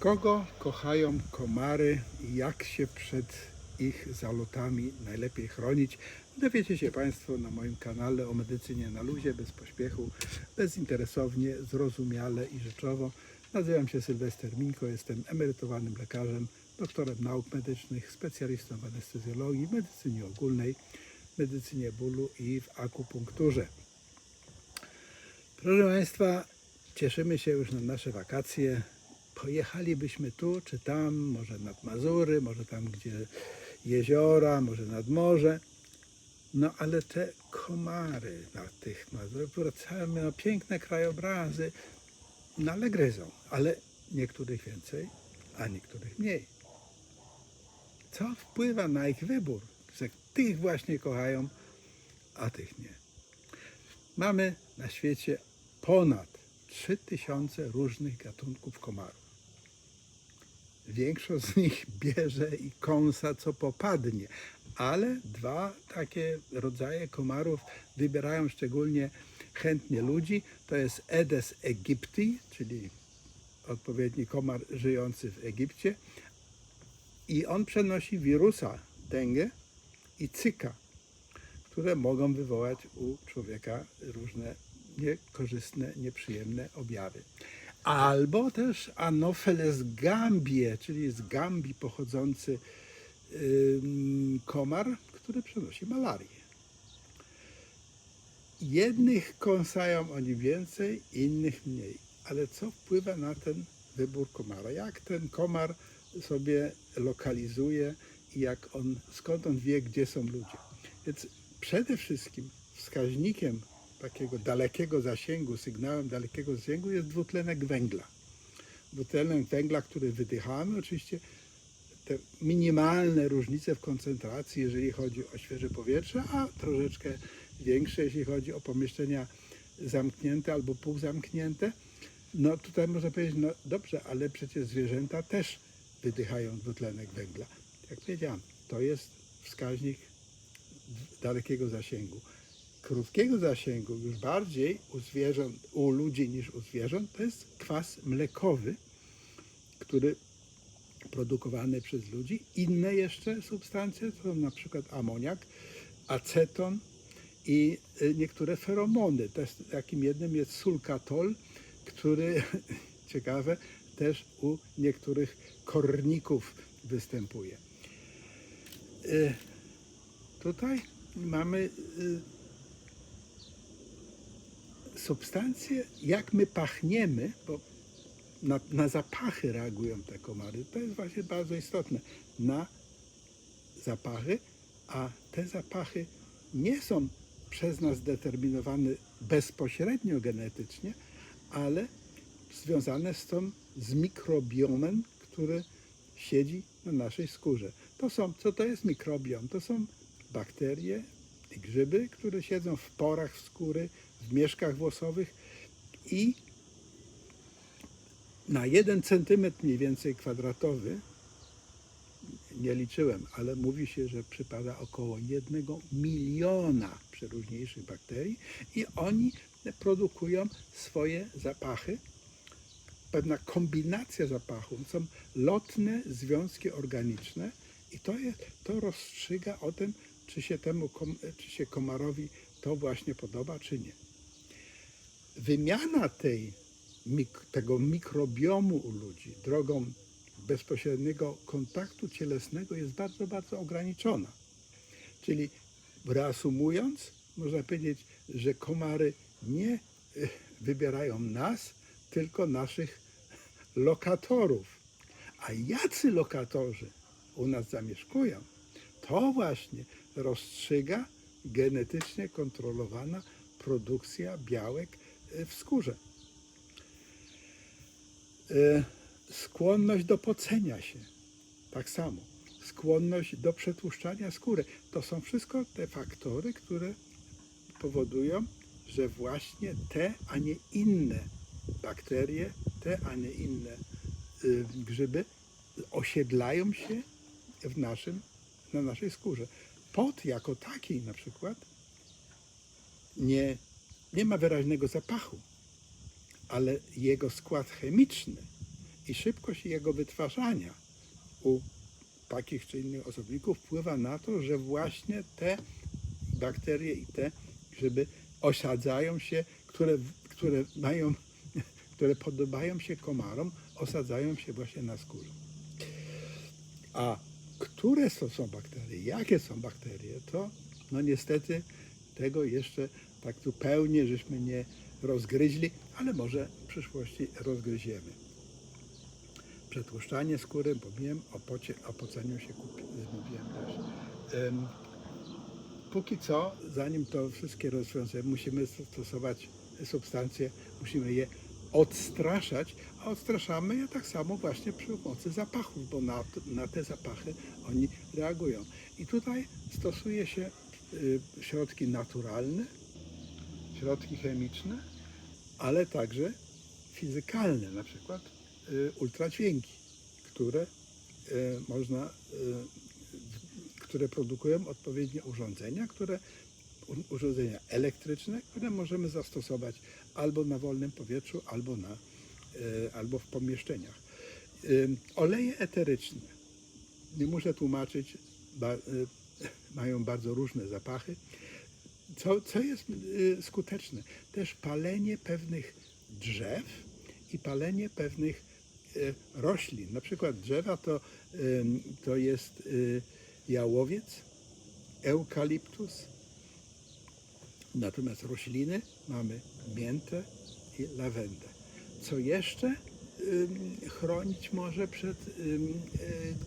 Kogo kochają komary i jak się przed ich zalotami najlepiej chronić? Dowiecie się Państwo na moim kanale o medycynie na luzie, bez pośpiechu, bezinteresownie, zrozumiale i rzeczowo. Nazywam się Sylwester Minko, jestem emerytowanym lekarzem, doktorem nauk medycznych, specjalistą w anestezjologii, medycynie ogólnej, medycynie bólu i w akupunkturze. Proszę Państwa, cieszymy się już na nasze wakacje. Pojechalibyśmy tu czy tam, może nad Mazury, może tam, gdzie jeziora, może nad morze. No ale te komary na tych Mazurach, wracamy, no piękne krajobrazy, no ale gryzą. Ale niektórych więcej, a niektórych mniej. Co wpływa na ich wybór, że tych właśnie kochają, a tych nie. Mamy na świecie ponad 3000 różnych gatunków komarów. Większość z nich bierze i kąsa co popadnie, ale dwa takie rodzaje komarów wybierają szczególnie chętnie ludzi. To jest Aedes aegypti, czyli odpowiedni komar żyjący w Egipcie i on przenosi wirusa dengue i cyka, które mogą wywołać u człowieka różne niekorzystne, nieprzyjemne objawy. Albo też Anopheles gambie, czyli z Gambii pochodzący komar, który przenosi malarię. Jednych kąsają oni więcej, innych mniej. Ale co wpływa na ten wybór komara? Jak ten komar sobie lokalizuje i jak on, skąd on wie, gdzie są ludzie? Więc przede wszystkim wskaźnikiem takiego dalekiego zasięgu, sygnałem dalekiego zasięgu jest dwutlenek węgla. Dwutlenek węgla, który wydychamy, oczywiście te minimalne różnice w koncentracji, jeżeli chodzi o świeże powietrze, a troszeczkę większe, jeśli chodzi o pomieszczenia zamknięte albo półzamknięte. No tutaj można powiedzieć, no dobrze, ale przecież zwierzęta też wydychają dwutlenek węgla. Jak powiedziałem, to jest wskaźnik dalekiego zasięgu krótkiego zasięgu, już bardziej u zwierząt, u ludzi niż u zwierząt, to jest kwas mlekowy, który produkowany przez ludzi. Inne jeszcze substancje to na przykład amoniak, aceton i y, niektóre feromony. Też takim jednym jest sulkatol, który ciekawe też u niektórych korników występuje. Y, Tutaj mamy y, substancje, jak my pachniemy, bo na, na zapachy reagują te komary. To jest właśnie bardzo istotne. Na zapachy, a te zapachy nie są przez nas determinowane bezpośrednio genetycznie, ale związane są z mikrobiomem, który siedzi na naszej skórze. To są, co to jest mikrobiom? To są bakterie i grzyby, które siedzą w porach skóry, w mieszkach włosowych i na jeden centymetr mniej więcej kwadratowy, nie liczyłem, ale mówi się, że przypada około jednego miliona przeróżniejszych bakterii i oni produkują swoje zapachy. Pewna kombinacja zapachów, są lotne związki organiczne i to, jest, to rozstrzyga o tym, czy się temu, czy się komarowi to właśnie podoba, czy nie. Wymiana tej, tego mikrobiomu u ludzi drogą bezpośredniego kontaktu cielesnego jest bardzo, bardzo ograniczona. Czyli reasumując, można powiedzieć, że komary nie y, wybierają nas, tylko naszych lokatorów. A jacy lokatorzy u nas zamieszkują, to właśnie rozstrzyga genetycznie kontrolowana produkcja białek e, w skórze. E, Skłonność do pocenia się, tak samo. Skłonność do przetłuszczania skóry. To są wszystko te faktory, które powodują, że właśnie te, a nie inne bakterie, te, a nie inne y, grzyby osiedlają się w naszym, na naszej skórze. Pot jako taki na przykład nie, nie ma wyraźnego zapachu, ale jego skład chemiczny I szybkość jego wytwarzania u takich czy innych osobników wpływa na to, że właśnie te bakterie i te grzyby osadzają się, które, które mają, które podobają się komarom, osadzają się właśnie na skórze. A które to są bakterie, jakie są bakterie, to no niestety tego jeszcze tak zupełnie żeśmy nie rozgryźli, ale może w przyszłości rozgryziemy. Przetłuszczanie skóry, bo wiem, o, pocie, o poceniu się kupi, mówiłem też. Póki co, zanim to wszystkie rozwiązujemy, musimy stosować substancje, musimy je odstraszać, a odstraszamy je tak samo właśnie przy pomocy zapachów, bo na, na te zapachy oni reagują. I tutaj stosuje się y, środki naturalne, środki chemiczne, ale także fizykalne, na przykład y, ultradźwięki, które y, można, y, które produkują odpowiednie urządzenia, które urządzenia elektryczne, które możemy zastosować albo na wolnym powietrzu, albo, na, albo w pomieszczeniach. Oleje eteryczne, nie muszę tłumaczyć, mają bardzo różne zapachy. Co, co jest y, skuteczne? Też palenie pewnych drzew i palenie pewnych y, roślin. Na przykład drzewa to, to jest y, jałowiec, eukaliptus, natomiast rośliny mamy miętę i lawendę. Co jeszcze chronić może przed y,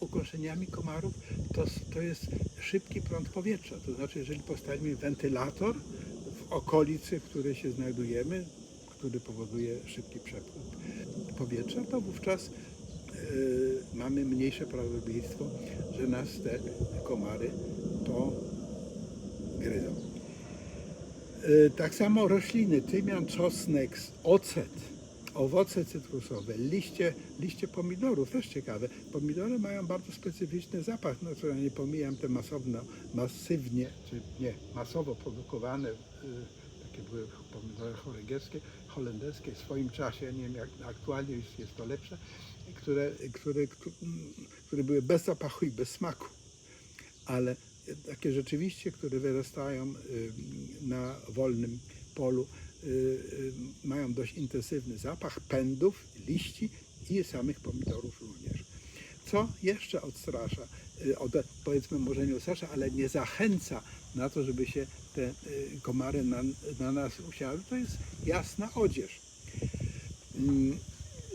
ukoszeniami komarów, to, to jest szybki prąd powietrza. To znaczy, jeżeli postawimy wentylator w okolicy, w której się znajdujemy, który powoduje szybki przepływ powietrza, to wówczas y, mamy mniejsze prawdopodobieństwo, że nas te komary pogryzą. Y, Tak samo rośliny, tymian, czosnek, ocet, owoce cytrusowe, liście, liście pomidorów, też ciekawe. Pomidory mają bardzo specyficzny zapach, no co ja nie pomijam te masowno, masywnie, czy nie, masowo produkowane, y, takie były pomidory holenderskie, holenderskie w swoim czasie, nie wiem jak aktualnie już jest to lepsze, które, które, które były bez zapachu i bez smaku ale takie rzeczywiście, które wyrastają y, na wolnym polu, mają dość intensywny zapach pędów, liści i samych pomidorów również. Co jeszcze odstrasza? Y, Od, powiedzmy może nie odstrasza, ale nie zachęca na to, żeby się te y, komary na, na nas usiadły, to jest jasna odzież. Mm,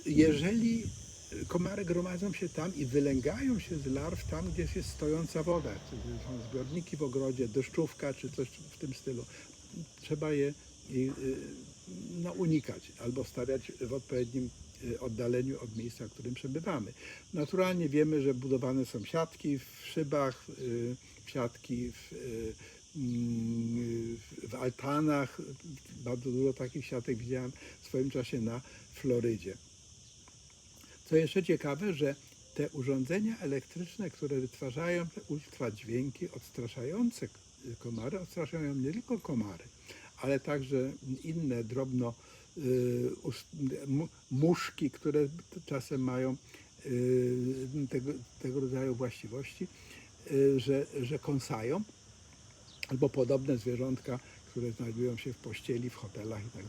Jeżeli komary gromadzą się tam i wylęgają się z larw tam, gdzie jest stojąca woda, czy są zbiorniki w ogrodzie, deszczówka, czy coś w tym stylu. Trzeba je y, y, no, unikać albo stawiać w odpowiednim y, oddaleniu od miejsca, w którym przebywamy. Naturalnie wiemy, że budowane są siatki w szybach, y, siatki w, mm, w altanach. Bardzo dużo takich siatek widziałem w swoim czasie na Florydzie. Co jeszcze ciekawe, że te urządzenia elektryczne, które wytwarzają te ultradźwięki odstraszające komary, odstraszają nie tylko komary, ale także inne drobno y, us- mu- muszki, które czasem mają y, tego, tego rodzaju właściwości, y, że, że kąsają, albo podobne zwierzątka, które znajdują się w pościeli, w hotelach i tak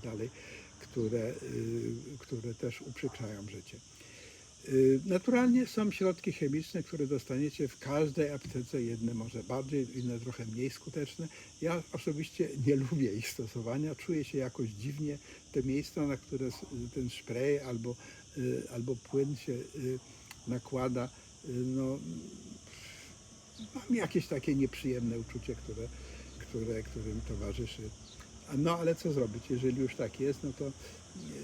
które, które też uprzykrzają życie. Y, Naturalnie są środki chemiczne, które dostaniecie w każdej aptece, jedne może bardziej, inne trochę mniej skuteczne. Ja osobiście nie lubię ich stosowania, czuję się jakoś dziwnie. Te miejsca, na które ten spray albo, y, albo płyn się y, nakłada, no, mam jakieś takie nieprzyjemne uczucie, które, które, mi towarzyszy. No ale co zrobić, jeżeli już tak jest, no to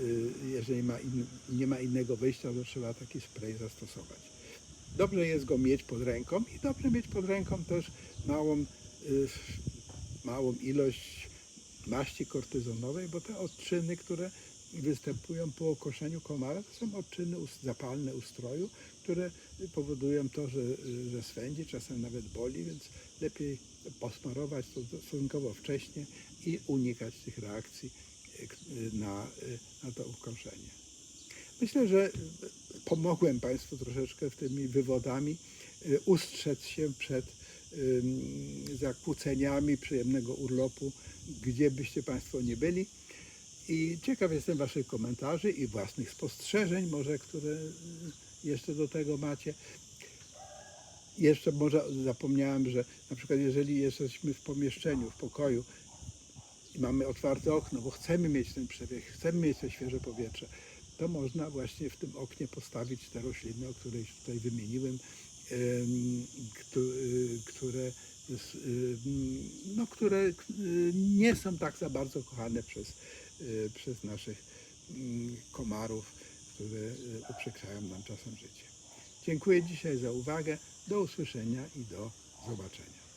y, jeżeli ma in, nie ma innego wyjścia, to trzeba taki spray zastosować. Dobrze jest go mieć pod ręką i dobrze mieć pod ręką też małą, y, małą ilość maści kortyzonowej, bo te odczyny, które występują po okoszeniu komara, to są odczyny zapalne ustroju, które powodują to, że, że swędzi, czasem nawet boli, więc lepiej posmarować to stosunkowo wcześnie i unikać tych reakcji k- y, na, y, na to ukoszenie. Myślę, że pomogłem Państwu troszeczkę tymi wywodami ustrzec się przed zakłóceniami przyjemnego urlopu, gdzie byście Państwo nie byli. I ciekaw jestem Waszych komentarzy i własnych spostrzeżeń, może które jeszcze do tego macie. Jeszcze może zapomniałem, że na przykład jeżeli jesteśmy w pomieszczeniu, w pokoju i mamy otwarte okno, bo chcemy mieć ten przebieg, chcemy mieć to świeże powietrze, to można właśnie w tym oknie postawić te rośliny, o których tutaj wymieniłem, y, które, ym, no, które y, nie są tak za bardzo kochane przez, y, przez naszych mm, komarów, które y, uprzykrzają nam czasem życie. Dziękuję dzisiaj za uwagę. Do usłyszenia i do zobaczenia.